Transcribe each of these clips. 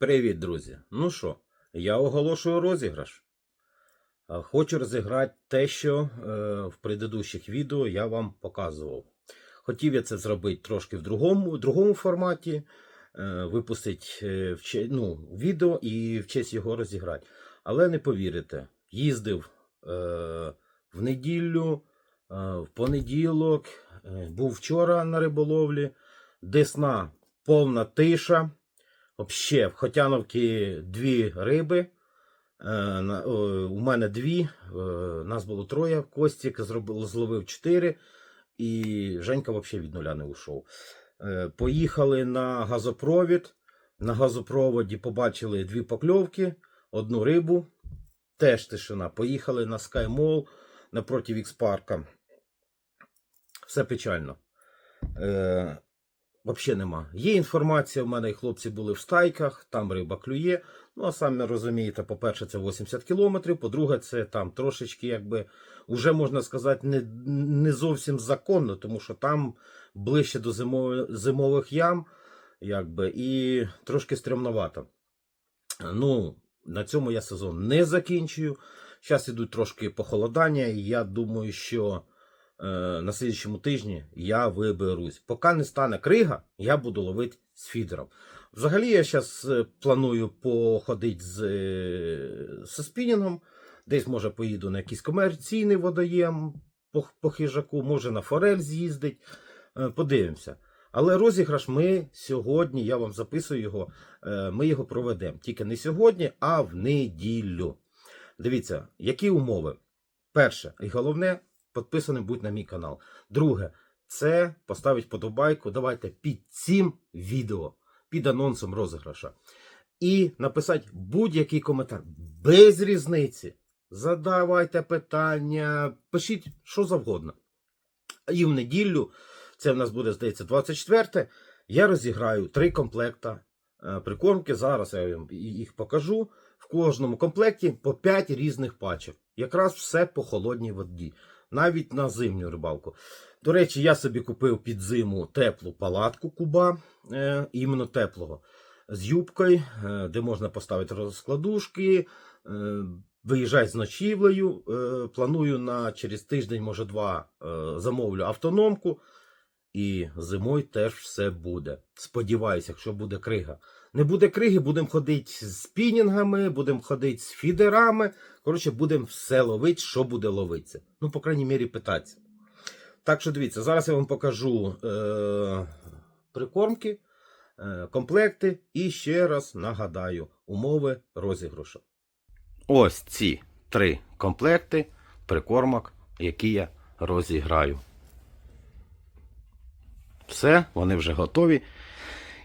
Привіт, друзі! Ну що, я оголошую розіграш. Хочу розіграти те, що е, в предыдущих відео я вам показував. Хотів я це зробити трошки в другому, другому форматі, е, випустити е, ну, відео і в честь його розіграти. Але не повірите, їздив е, в неділю, е, в понеділок, е, був вчора на риболовлі, десна повна тиша. Вообще, в Хотяновці дві риби. Е, у мене дві. е, Нас було троє. Костік зробив, зловив чотири. І Женька взагалі від нуля не ушов. Е, Поїхали на газопровід. На газопроводі побачили дві покльовки, одну рибу. Теж тишина. Поїхали на SkyMall напроти Вікс-парка. Все печально. Взагалі нема. Є інформація, в мене і хлопці були в стайках, там риба клює. Ну, а самі розумієте, по-перше, це 80 кілометрів, по-друге, це там трошечки, якби, вже можна сказати, не, не зовсім законно, тому що там ближче до зимових, зимових ям, якби, і трошки стрімновато. Ну, на цьому я сезон не закінчую. Зараз ідуть трошки похолодання, і я думаю, що на слідчому тижні я виберусь. Поки не стане крига, я буду ловити з фідером. Взагалі, я зараз планую походити з, е, зі спінінгом. Десь, може, поїду на якийсь комерційний водоєм по, по хижаку, може на форель з'їздить. Е, Подивимося. Але розіграш ми сьогодні, я вам записую його, е, ми його проведемо. Тільки не сьогодні, а в неділю. Дивіться, які умови. Перше, і головне, підписаним будь на мій канал. Друге, це поставить подобайку. Давайте під цим відео, під анонсом розіграша. І написати будь-який коментар без різниці. Задавайте питання, пишіть що завгодно. І в неділю, це в нас буде, здається, 24 я розіграю три комплекта е, прикормки. Зараз я вам їх покажу. В кожному комплекті по 5 різних пачок. Якраз все по холодній воді, навіть на зимню рибалку. До речі, я собі купив під зиму теплу палатку куба, е, іменно теплого, з юбкою, е, де можна поставити розкладушки, е, виїжджати з ночівлею. Е, планую на через тиждень, може два, е, замовлю автономку. І зимою теж все буде. Сподіваюся, якщо буде крига. Не буде криги, будемо ходити з спінінгами, будемо ходити з фідерами. Коротше, будемо все ловити, що буде ловитися. Ну, по крайній мірі, питатися. Так що дивіться, зараз я вам покажу е- прикормки, е- комплекти і ще раз нагадаю умови розіграшу. Ось ці три комплекти прикормок, які я розіграю. Все, вони вже готові.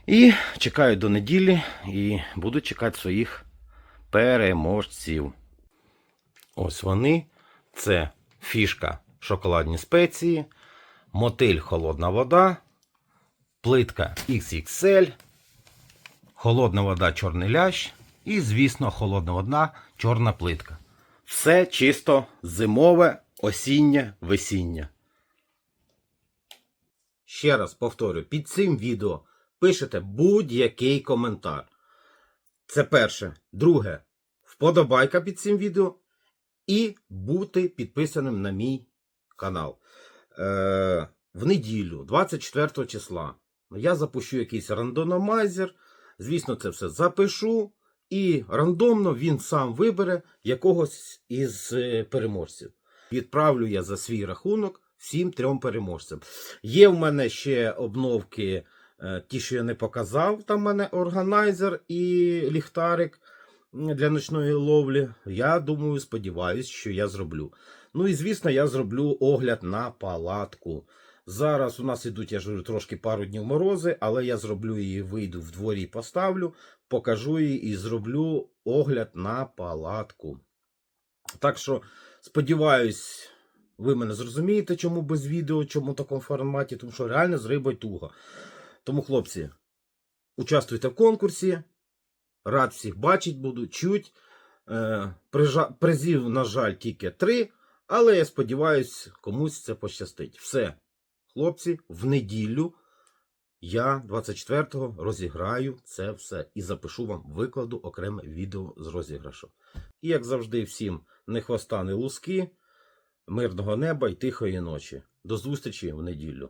І чекаю до неділі і буду чекати своїх переможців. Ось вони. Це фішка шоколадні спеції, мотиль холодна вода, плитка XXL, холодна вода чорний лящ і, звісно, холодна вода чорна плитка. Все чисто зимове, осіннє, весіння. Ще раз повторю, під цим відео пишете будь-який коментар. Це перше. Друге, вподобайка під цим відео. І бути підписаним на мій канал. Е, в неділю, 24 числа, я запущу якийсь рандономайзер. Звісно, це все запишу. І рандомно він сам вибере якогось із е, переможців. Відправлю я за свій рахунок всім трьом переможцям. Є в мене ще обновки, ті, що я не показав. Там в мене органайзер і ліхтарик для ночної ловлі. Я думаю, сподіваюся, що я зроблю. Ну і звісно, я зроблю огляд на палатку. Зараз у нас ідуть, я ж говорю, трошки пару днів морози, але я зроблю її, вийду в дворі і поставлю, покажу її і зроблю огляд на палатку. Так що, сподіваюсь, ви мене зрозумієте, чому без відео, чому в такому форматі, тому що реально з рибою туго. Тому, хлопці, участвуйте в конкурсі. Рад всіх бачить буду, чуть. Е, призів, на жаль, тільки три. Але я сподіваюся, комусь це пощастить. Все, хлопці, в неділю Я 24-го розіграю це все і запишу вам, викладу окреме відео з розіграшу. І як завжди, всім не хвоста, не луски, мирного неба і тихої ночі. До зустрічі в неділю.